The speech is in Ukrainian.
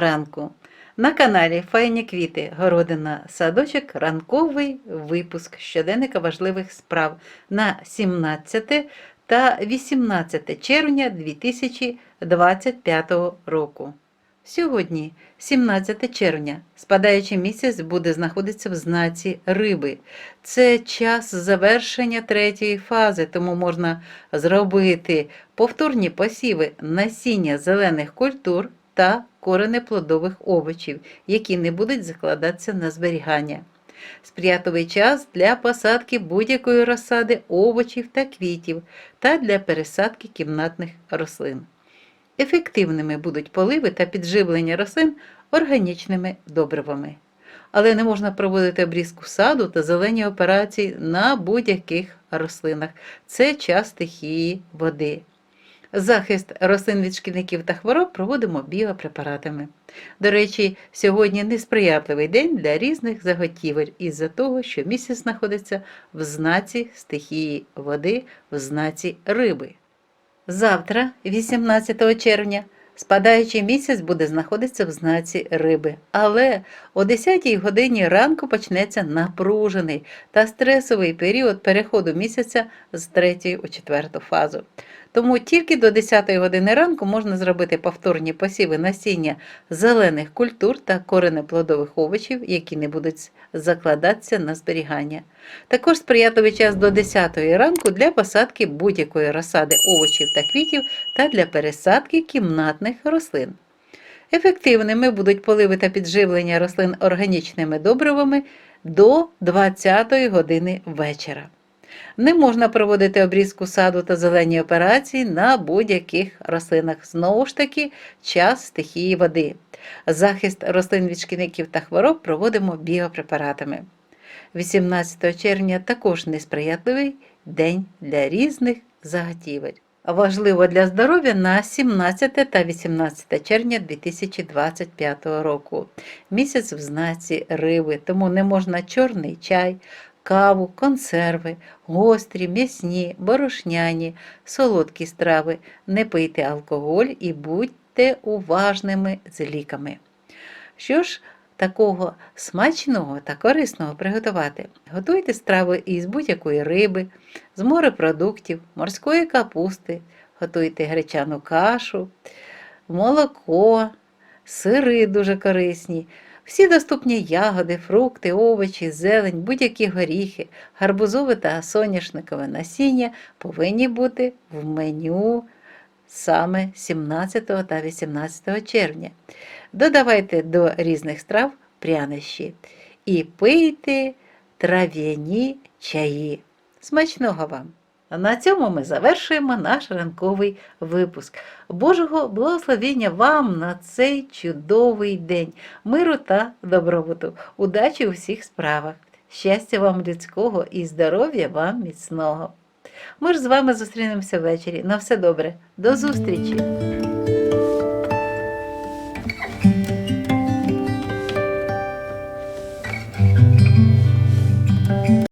ранку. На каналі Файні квіти, городина, садочок, ранковий випуск щоденника важливих справ на 17 та 18 червня 2025 року. Сьогодні, 17 червня, спадаючий місяць буде знаходитися в знаці риби. Це час завершення третьої фази, тому можна зробити повторні посіви насіння зелених культур та коренеплодових овочів, які не будуть закладатися на зберігання. Сприятливий час для посадки будь-якої розсади овочів та квітів та для пересадки кімнатних рослин. Ефективними будуть поливи та підживлення рослин органічними добривами. Але не можна проводити обрізку саду та зелені операції на будь-яких рослинах. Це час стихії води. Захист рослин від шкідників та хвороб проводимо біопрепаратами. До речі, сьогодні несприятливий день для різних заготівель із-за того, що місяць знаходиться в знаці стихії води, в знаці риби. Завтра, 18 червня, спадаючий місяць буде знаходитися в знаці риби, але о 10 годині ранку почнеться напружений та стресовий період переходу місяця з 3 у 4 фазу. Тому тільки до 10 години ранку можна зробити повторні посіви насіння зелених культур та коренеплодових овочів, які не будуть закладатися на зберігання. Також сприятливий час до 10 ранку для посадки будь-якої розсади овочів та квітів та для пересадки кімнатних рослин. Ефективними будуть поливи та підживлення рослин органічними добривами до 20 години вечора. Не можна проводити обрізку саду та зелені операції на будь-яких рослинах. Знову ж таки, час стихії води. Захист рослин від шкідників та хвороб проводимо біопрепаратами. 18 червня також несприятливий день для різних заготівель. Важливо для здоров'я на 17 та 18 червня 2025 року. Місяць в знаці риби, тому не можна чорний чай, каву, консерви, гострі, м'ясні, борошняні, солодкі страви. Не пийте алкоголь і будьте уважними з ліками. Що ж такого смачного та корисного приготувати? Готуйте страви із будь-якої риби, з морепродуктів, морської капусти, готуйте гречану кашу, молоко, сири дуже корисні. Всі доступні ягоди, фрукти, овочі, зелень, будь-які горіхи, гарбузове та соняшникове насіння повинні бути в меню саме 17 та 18 червня. Додавайте до різних страв прянощі і пийте трав'яні чаї. Смачного вам! На цьому ми завершуємо наш ранковий випуск. Божого благословення вам на цей чудовий день, миру та добробуту, удачі у всіх справах, щастя вам людського і здоров'я вам міцного. Ми ж з вами зустрінемося ввечері. На все добре, до зустрічі!